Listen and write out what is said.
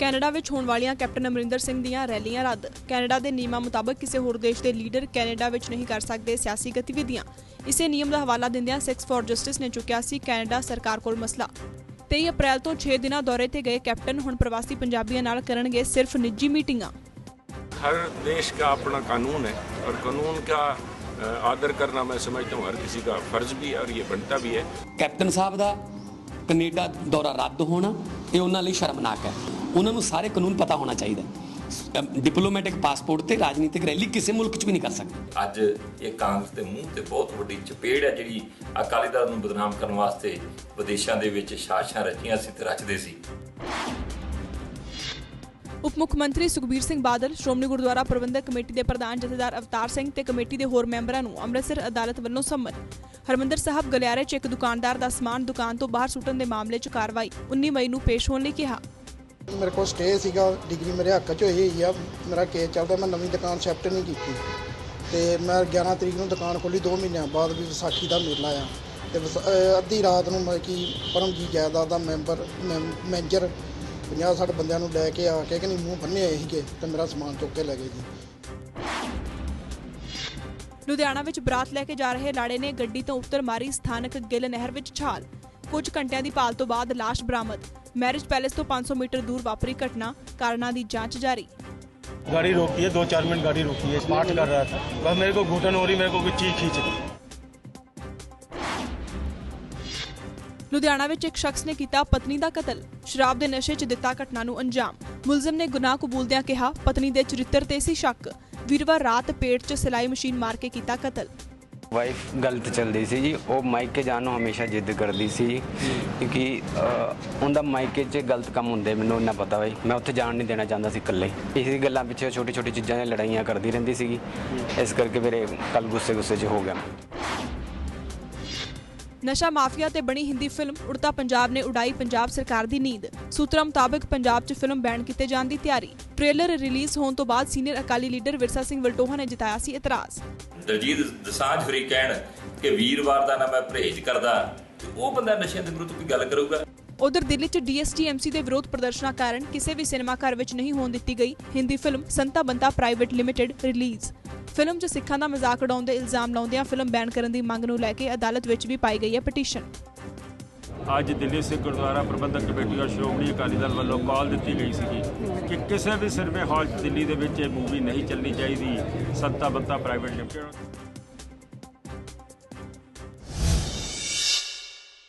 Canada ਵਿੱਚ ਹੋਣ ਵਾਲੀਆਂ ਕੈਪਟਨ ਅਮਰਿੰਦਰ ਸਿੰਘ ਦੀਆਂ ਰੈਲੀਆਂ ਰੱਦ। ਕੈਨੇਡਾ ਦੇ ਨਿਯਮਾਂ ਮੁਤਾਬਕ ਕਿਸੇ ਹੋਰ ਦੇਸ਼ ਦੇ ਲੀਡਰ ਕੈਨੇਡਾ ਵਿੱਚ ਨਹੀਂ ਕਰ ਸਕਦੇ ਸਿਆਸੀ ਗਤੀਵਿਧੀਆਂ। ਇਸੇ ਨਿਯਮ ਦਾ ਹਵਾਲਾ ਦਿੰਦਿਆਂ ਸਿਕਸ ਫਾਰ ਜਸਟਿਸ ਨੇ ਚੁੱਕਿਆ ਸੀ ਕੈਨੇਡਾ ਸਰਕਾਰ ਕੋਲ ਮਸਲਾ। 23 ਅਪ੍ਰੈਲ ਤੋਂ 6 ਦਿਨਾਂ ਦੌਰੇ ਤੇ ਗਏ ਕੈਪਟਨ ਹੁਣ ਪ੍ਰਵਾਸੀ ਪੰਜਾਬੀਆਂ ਨਾਲ ਕਰਨਗੇ ਸਿਰਫ ਨਿੱਜੀ ਮੀਟਿੰਗਾਂ। हर देश का अपना कानून है और कानून का आदर करना मैं समझता हूँ हर किसी का फर्ज भी है और ये बनता भी है कैप्टन साहब का कनेडा दौरा रद्द होना ये उन्होंने शर्मनाक है ਉਹਨਾਂ ਨੂੰ ਸਾਰੇ ਕਾਨੂੰਨ ਪਤਾ ਹੋਣਾ ਚਾਹੀਦਾ ਡਿਪਲੋਮੈਟਿਕ ਪਾਸਪੋਰਟ ਤੇ ਰਾਜਨੀਤਿਕ ਰੈਲੀ ਕਿਸੇ ਮੁਲਕ 'ਚ ਵੀ ਨਹੀਂ ਕਰ ਸਕਦੇ। ਅੱਜ ਇਹ ਕਾਂਗਰਸ ਦੇ ਮੂੰਹ ਤੇ ਬਹੁਤ ਵੱਡੀ ਚਪੇੜ ਹੈ ਜਿਹੜੀ ਅਕਾਲੀ ਦਲ ਨੂੰ ਬਦਨਾਮ ਕਰਨ ਵਾਸਤੇ ਵਿਦੇਸ਼ਾਂ ਦੇ ਵਿੱਚ ਸਾਜ਼ਿਸ਼ਾਂ ਰਚੀਆਂ ਸੀ ਤੇ ਰਚਦੇ ਸੀ। ਉਪ ਮੁੱਖ ਮੰਤਰੀ ਸੁਖਬੀਰ ਸਿੰਘ ਬਾਦਲ ਸ਼੍ਰੋਮਣੀ ਗੁਰਦੁਆਰਾ ਪ੍ਰਬੰਧਕ ਕਮੇਟੀ ਦੇ ਪ੍ਰਧਾਨ ਜਥੇਦਾਰ ਅਵਤਾਰ ਸਿੰਘ ਤੇ ਕਮੇਟੀ ਦੇ ਹੋਰ ਮੈਂਬਰਾਂ ਨੂੰ ਅੰਮ੍ਰਿਤਸਰ ਅਦਾਲਤ ਵੱਲੋਂ ਸੰਮਨ ਹਰਮੰਦਰ ਸਾਹਿਬ ਗਲਿਆਰੇ 'ਚ ਇੱਕ ਦੁਕਾਨਦਾਰ ਦਾ ਸਮਾਨ ਦੁਕਾਨ ਤੋਂ ਬਾਹਰ ਸੁੱਟਣ ਦੇ ਮਾਮਲੇ 'ਚ ਕਾਰਵਾਈ 19 ਮਈ ਨੂੰ ਪੇਸ਼ ਹੋਣ ਲਈ ਕਿਹਾ। ਮੇਰੇ ਕੋਲ ਸਟੇ ਸੀਗਾ ਡਿਗਰੀ ਮੇਰੇ ਹੱਕ 'ਚ ਹੋਈ ਹੋਈ ਆ, ਮੇਰਾ ਕੇਸ ਚੱਲਦਾ, ਮੈਂ ਨਵੀਂ ਦੁਕਾਨ ਸ਼ਿਫਟ ਨਹੀਂ ਕੀਤੀ। ਤੇ ਮੈਂ 11 ਤਰੀਕ ਨੂੰ ਦੁਕਾਨ ਖੋਲੀ 2 ਮਹੀਨਿਆਂ ਬਾਅਦ ਵੀ ਵਿਸਾਖੀ ਦਾ ਮੇਲਾ ਆ। ਤੇ ਵਿਸ- ਅਹ ਅੱਧੀ ਰਾਤ ਨੂੰ ਮੈਂ ਕਿ ਪਰਮਜੀਤ ਜਾਇਦਾਦ ਦਾ ਮੈਂਬਰ ਮੈਂ- ਮੈਨੇਜਰ 50 60 ਬੰਦਿਆਂ ਨੂੰ ਲੈ ਕੇ ਆ ਕੇ ਕਿ ਨਹੀਂ ਮੂੰਹ ਬੰਨੇ ਹੋਏ ਸੀਗੇ ਤੇ ਮੇਰਾ ਸਮਾਨ ਚੁੱਕ ਕੇ ਲੈ ਗਏ ਜੀ। ਲੁਧਿਆਣਾ ਵਿੱਚ ਬਰਾਤ ਲੈ ਕੇ ਜਾ ਰਹੇ ਲਾੜੇ ਨੇ ਗੱਡੀ ਤੋਂ ਉੱਤਰ ਮਾਰੀ ਸਥਾਨਕ ਗਿੱਲ ਨਹਿਰ ਵਿੱਚ ਛਾਲ। ਕੁਝ ਘੰਟਿਆਂ ਦੀ ਭਾਲ ਤੋਂ ਬਾਅਦ ਲਾਸ਼ ਬਰਾਮਦ ਮੈਰਿਜ ਪੈਲੇਸ ਤੋਂ 500 ਮੀਟਰ ਦੂਰ ਵਾਪਰੀ ਘਟਨਾ ਕਾਰਨਾਂ ਦੀ ਜਾਂਚ ਜਾਰੀ गाड़ी रोकी है दो चार मिनट गाड़ी रोकी है पाठ कर रहा था बस मेरे को घुटन हो रही मेरे को कोई चीज खींच रही ਲੁਧਿਆਣਾ ਵਿੱਚ ਇੱਕ ਸ਼ਖਸ ਨੇ ਕੀਤਾ ਪਤਨੀ ਦਾ ਕਤਲ ਸ਼ਰਾਬ ਦੇ ਨਸ਼ੇ 'ਚ ਦਿੱਤਾ ਘਟਨਾ ਨੂੰ ਅੰਜਾਮ ਮੁਲਜ਼ਮ ਨੇ ਗੁਨਾਹ ਕਬੂਲਦਿਆਂ ਕਿਹਾ ਪਤਨੀ ਦੇ ਚਰਿੱਤਰ ਤੇ ਸੀ ਸ਼ੱਕ ਵੀਰਵਾਰ ਰਾਤ ਪੇਟ 'ਚ ਸਿਲਾਈ ਮਸ਼ੀਨ ਮਾਰ ਕੇ ਕੀਤਾ ਕਤਲ ਵਾਈਫ ਗਲਤ ਚੱਲਦੀ ਸੀ ਜੀ। ਉਹ ਮਾਈਕੇ ਜਾਣ ਨੂੰ ਹਮੇਸ਼ਾ ਜਿੱਦ ਕਰਦੀ ਸੀ ਜੀ, ਕਿਉਂਕਿ ਅਹ, ਉਹਦਾ ਮਾਈਕੇ 'ਚ ਗਲਤ ਕੰਮ ਹੁੰਦੇ ਮੈਨੂੰ ਇੰਨਾ ਪਤਾ ਬਈ। ਮੈਂ ਉੱਥੇ ਜਾਣ ਨਹੀਂ ਦੇਣਾ ਚਾਹੁੰਦਾ ਸੀ ਇਕੱਲੇ। ਇਸੇ ਗੱਲਾਂ ਪਿੱਛੇ ਛੋਟੀ ਛੋਟੀ ਚੀਜ਼ਾਂ ਦੀਆਂ ਲੜਾਈਆਂ ਕਰਦੀ ਰਹਿੰਦੀ ਸੀਗੀ। ਇਸ ਕਰਕੇ ਮੇਰੇ ਕੱਲ ਗੁੱਸੇ ਗੁੱਸੇ 'ਚ ਹੋ ਗਿਆ ਨਸ਼ਾ ਮਾਫੀਆ ਤੇ ਬਣੀ ਹਿੰਦੀ ਫਿਲਮ ਉੜਤਾ ਪੰਜਾਬ ਨੇ ਉਡਾਈ ਪੰਜਾਬ ਸਰਕਾਰ ਦੀ ਨੀਂਦ। ਸੂਤਰਾਂ ਮੁਤਾਬਕ ਪੰਜਾਬ 'ਚ ਫਿਲਮ ਬੈਨ ਕੀਤੇ ਜਾਣ ਦੀ ਤਿਆਰੀ। ਟ੍ਰੇਲਰ ਰਿਲੀਜ਼ ਹੋਣ ਤੋਂ ਬਾਅਦ ਸੀਨੀਅਰ ਅਕਾਲੀ ਲੀਡਰ ਵਿਰਸਾ ਸਿੰਘ ਵਲਟੋਹਾ ਨੇ ਜਤਾਇਆ ਸੀ ਇਤਰਾਜ਼। ਦਲਜੀਤ ਦਸਾਂਝ ਹੋਰੀ ਕਹਿਣ ਕਿ ਵੀਰਵਾਰ ਦਾ ਨਾ ਮੈਂ ਪਰਹੇਜ਼ ਕਰਦਾ ਉਹ ਬੰਦਾ ਨਸ਼ਿਆਂ ਦੇ ਵਿਰੁੱਧ ਕੋਈ ਗੱਲ ਕਰੂਗਾ? ਉਧਰ ਦਿੱਲੀ 'ਚ ਡੀਐਸਟੀਐਮਸੀ ਦੇ ਵਿਰੋਧ ਪ੍ਰਦਰਸ਼ਨਾਂ ਕਾਰਨ ਕਿਸੇ ਵੀ ਸਿਨੇਮਾ ਘਰ ਵਿੱਚ ਨਹੀਂ ਹੋਣ ਦਿੱਤੀ ਗਈ Hindi film Santa Banta private limited release. Film 'ਚ ਸਿੱਖਾਂ ਦਾ ਮਜ਼ਾਕ ਉਡਾਉਣ ਦੇ ਇਲਜ਼ਾਮ ਲਾਉਂਦਿਆਂ ਫਿਲਮ ਬੈਨ ਕਰਨ ਦੀ ਮੰਗ ਨੂੰ ਲੈ ਕੇ ਅਦਾਲਤ ਵਿੱਚ ਵੀ ਪਾਈ ਗਈ ਹੈ ਪਟੀਸ਼ਨ। ਅੱਜ ਦਿੱਲੀ ਸਿੱਖ ਗੁਰਦੁਆਰਾ ਪ੍ਰਬੰਧਕ ਕਮੇਟੀ ਔਰ ਸ਼੍ਰੋਮਣੀ ਅਕਾਲੀ ਦਲ ਵੱਲੋਂ ਕਾਲ ਦਿੱਤੀ ਗਈ ਸੀਗੀ ਕਿ ਕਿਸੇ ਵੀ ਸਿਨੇਮੇ ਹਾਲ 'ਚ ਦਿੱਲੀ ਦੇ ਵਿੱਚ ਇਹ ਮੂਵੀ ਨਹੀਂ ਚੱਲਣੀ ਚਾਹੀਦੀ। ਸੱਤਾ ਬੰਤਾ ਪ੍ਰਾਈਵੇਟ ਲਿਮਟਿਡ